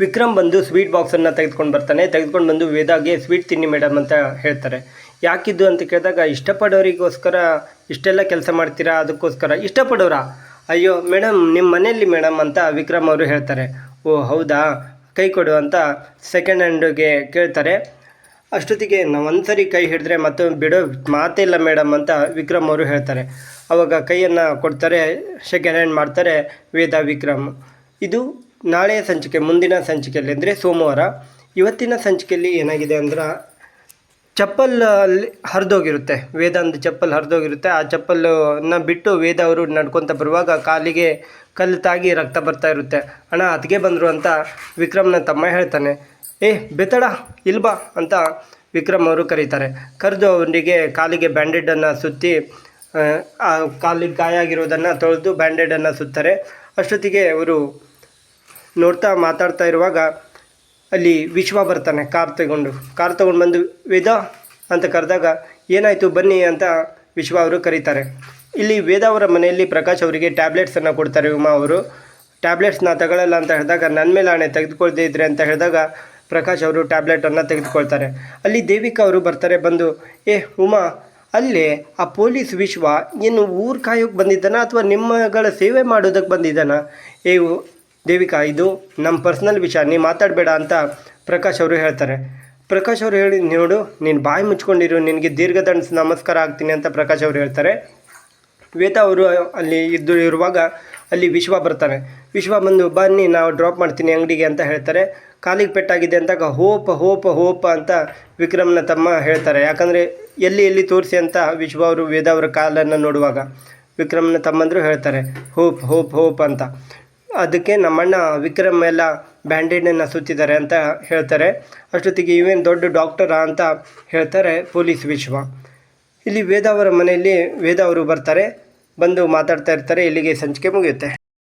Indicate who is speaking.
Speaker 1: ವಿಕ್ರಮ್ ಬಂದು ಸ್ವೀಟ್ ಬಾಕ್ಸನ್ನು ತೆಗೆದುಕೊಂಡು ಬರ್ತಾನೆ. ತೆಗೆದುಕೊಂಡು ಬಂದು ವೇದಾಗೆ ಸ್ವೀಟ್ ತಿನ್ನಿ ಮೇಡಮ್ ಅಂತ ಹೇಳ್ತಾರೆ. ಯಾಕಿದ್ದು ಅಂತ ಕೇಳಿದಾಗ, ಇಷ್ಟಪಡೋರಿಗೋಸ್ಕರ ಇಷ್ಟೆಲ್ಲ ಕೆಲಸ ಮಾಡ್ತೀರಾ? ಅದಕ್ಕೋಸ್ಕರ, ಇಷ್ಟಪಡೋರಾ? ಅಯ್ಯೋ ಮೇಡಮ್ ನಿಮ್ಮ ಮನೆಯಲ್ಲಿ ಮೇಡಮ್ ಅಂತ ವಿಕ್ರಮ್ ಅವರು ಹೇಳ್ತಾರೆ. ಓ, ಹೌದಾ? ಕೈ ಕೊಡು ಅಂತ ಸೆಕೆಂಡ್ ಹ್ಯಾಂಡ್ಗೆ ಕೇಳ್ತಾರೆ. ಅಷ್ಟೊತ್ತಿಗೆ ನಾವು ಒಂದ್ಸರಿ ಕೈ ಹಿಡಿದ್ರೆ ಮತ್ತೆ ಬಿಡೋ ಮಾತೇ ಇಲ್ಲ ಮೇಡಮ್ ಅಂತ ವಿಕ್ರಮ್ ಅವರು ಹೇಳ್ತಾರೆ. ಅವಾಗ ಕೈಯನ್ನು ಕೊಡ್ತಾರೆ ಸೆಕೆಂಡ್ ಹ್ಯಾಂಡ್ ಮಾಡ್ತಾರೆ ವೇದ ವಿಕ್ರಮ್. ಇದು ನಾಳೆಯ ಸಂಚಿಕೆ, ಮುಂದಿನ ಸಂಚಿಕೆಯಲ್ಲಿ ಅಂದರೆ ಸೋಮವಾರ. ಇವತ್ತಿನ ಸಂಚಿಕೆಯಲ್ಲಿ ಏನಾಗಿದೆ ಅಂದ್ರೆ, ಚಪ್ಪಲ್ ಅಲ್ಲಿ ಹರಿದೋಗಿರುತ್ತೆ, ವೇದಾಂತ ಚಪ್ಪಲ್ ಹರಿದೋಗಿರುತ್ತೆ. ಆ ಚಪ್ಪಲನ್ನ ಬಿಟ್ಟು ವೇದ ಅವರು ನಡ್ಕೊತ ಬರುವಾಗ ಕಾಲಿಗೆ ಕಲ್ಲು ತಾಗಿ ರಕ್ತ ಬರ್ತಾ ಇರುತ್ತೆ. ಅಣ್ಣ ಅದಕ್ಕೆ ಬಂದರು ಅಂತ ವಿಕ್ರಮ್ನ ತಮ್ಮ ಹೇಳ್ತಾನೆ, ಏ, ಬೆತ್ತಡ, ಇಲ್ ಬಾ ಅಂತ ವಿಕ್ರಮ್ ಅವರು ಕರೀತಾರೆ. ಕರೆದು ಅವನಿಗೆ ಕಾಲಿಗೆ ಬ್ಯಾಂಡೇಡನ್ನು ಸುತ್ತಿ, ಆ ಕಾಲಿಗೆ ಗಾಯ ಆಗಿರೋದನ್ನು ತೊಳೆದು ಬ್ಯಾಂಡೇಡನ್ನು ಸುತ್ತಾರೆ. ಅಷ್ಟೊತ್ತಿಗೆ ಅವರು ನೋಡ್ತಾ ಮಾತಾಡ್ತಾ ಇರುವಾಗ ಅಲ್ಲಿ ವಿಶ್ವ ಬರ್ತಾನೆ, ಕಾರ್ ತಗೊಂಡು. ಕಾರ್ ತಗೊಂಡು ಬಂದು, ವೇದ ಅಂತ ಕರೆದಾಗ, ಏನಾಯಿತು ಬನ್ನಿ ಅಂತ ವಿಶ್ವ ಅವರು ಕರೀತಾರೆ. ಇಲ್ಲಿ ವೇದ ಅವರ ಮನೆಯಲ್ಲಿ ಪ್ರಕಾಶ್ ಅವರಿಗೆ ಟ್ಯಾಬ್ಲೆಟ್ಸನ್ನು ಕೊಡ್ತಾರೆ ಉಮಾ ಅವರು. ಟ್ಯಾಬ್ಲೆಟ್ಸ್ನ ತಗೊಳ್ಳಲ್ಲ ಅಂತ ಹೇಳಿದಾಗ ನನ್ನ ಮೇಲೆ ಆಣೆ ತೆಗೆದುಕೊಳ್ದೇ ಇದ್ರೆ ಅಂತ ಹೇಳಿದಾಗ ಪ್ರಕಾಶ್ ಅವರು ಟ್ಯಾಬ್ಲೆಟನ್ನು ತೆಗೆದುಕೊಳ್ತಾರೆ. ಅಲ್ಲಿ ದೇವಿಕಾ ಅವರು ಬರ್ತಾರೆ, ಬಂದು, ಏ, ಉಮಾ, ಅಲ್ಲಿ ಆ ಪೊಲೀಸ್ ವಿಶ್ವ ಏನು ಊರು ಕಾಯೋಕ್ಕೆ ಬಂದಿದ್ದಾನ ಅಥವಾ ನಿಮ್ಮಗಳ ಸೇವೆ ಮಾಡೋದಕ್ಕೆ ಬಂದಿದ್ದಾನ? ಏ ದೇವಿಕಾ, ಇದು ನಮ್ಮ ಪರ್ಸ್ನಲ್ ವಿಷಯ ನೀ ಮಾತಾಡಬೇಡ ಅಂತ ಪ್ರಕಾಶ್ ಅವರು ಹೇಳ್ತಾರೆ. ಪ್ರಕಾಶ್ ಅವರು ಹೇಳಿ, ನೋಡು, ನೀನು ಬಾಯಿ ಮುಚ್ಕೊಂಡಿರು, ನಿನಗೆ ದೀರ್ಘದಂಡ ನಮಸ್ಕಾರ ಆಗ್ತೀನಿ ಅಂತ ಪ್ರಕಾಶ್ ಅವರು ಹೇಳ್ತಾರೆ. ವೇದ ಅವರು ಅಲ್ಲಿ ಇದ್ದು ಇರುವಾಗ ಅಲ್ಲಿ ವಿಶ್ವ ಬರ್ತಾನೆ ವಿಶ್ವ ಬಂದು, ಬನ್ನಿ, ನಾವು ಡ್ರಾಪ್ ಮಾಡ್ತೀನಿ ಅಂಗಡಿಗೆ ಅಂತ ಹೇಳ್ತಾರೆ. ಕಾಲಿಗೆ ಪೆಟ್ಟಾಗಿದೆ ಅಂತಾಗ ಹೋಪ ಹೋಪ ಹೋಪ ಅಂತ ವಿಕ್ರಮ್ನ ತಮ್ಮ ಹೇಳ್ತಾರೆ. ಯಾಕಂದರೆ, ಎಲ್ಲಿ ಎಲ್ಲಿ ತೋರಿಸಿ ಅಂತ ವಿಶ್ವ ಅವರು, ವೇದ ಅವರ ಕಾಲನ್ನು ನೋಡುವಾಗ ವಿಕ್ರಮ್ನ ತಮ್ಮಂದರು ಹೇಳ್ತಾರೆ. ಹೋಪ್ ಹೋಪ್ ಹೋಪ್ ಅಂತ. ಅದಕ್ಕೆ ನಮ್ಮಣ್ಣ ವಿಕ್ರಮ್ ಎಲ್ಲ ಬ್ಯಾಂಡೇಡನ್ನು ಸುತ್ತಿದ್ದಾರೆ ಅಂತ ಹೇಳ್ತಾರೆ. ಅಷ್ಟೊತ್ತಿಗೆ ಇವೇನು ದೊಡ್ಡ ಡಾಕ್ಟರಾ ಅಂತ ಹೇಳ್ತಾರೆ ಪೊಲೀಸ್ ವಿಶ್ವ. ಇಲ್ಲಿ ವೇದ ಅವರ ಮನೆಯಲ್ಲಿ ವೇದ ಅವರು ಬರ್ತಾರೆ, ಬಂದು ಮಾತಾಡ್ತಾ ಇರ್ತಾರೆ. ಇಲ್ಲಿಗೆ ಸಂಚಿಕೆ ಮುಗಿಯುತ್ತೆ.